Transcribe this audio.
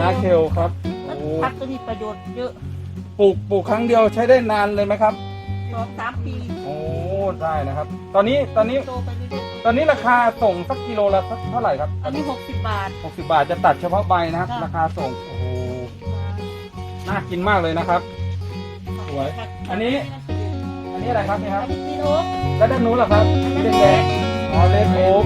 นาเคลครับโอ้พักก็มีประโยชน์เยอะปลูกปลูกครั้งเดียวใช้ได้นานเลยไหมครับ สองสามปีโอ้ได้นะครับ ตอนนี้ตอนนี้โตไปเรื่อยตอนนี้ราคาส่งสักกิโลละสักเท่าไหร่ครับๆตอนนี้หกสิบบาท 60 บาทจะตัดเฉพาะใบนะครับ ค่ะ ราคาส่งโอ้โหน่ากินมากเลยนะครับ สวยอันนี้ อันนี้อะไรครับเนี่ยคอัรับนนี้ปีนกแล้วด้านนู้นล่ะครับอันนั้สีเลแดงๆอ๋อเลดโอ๊ก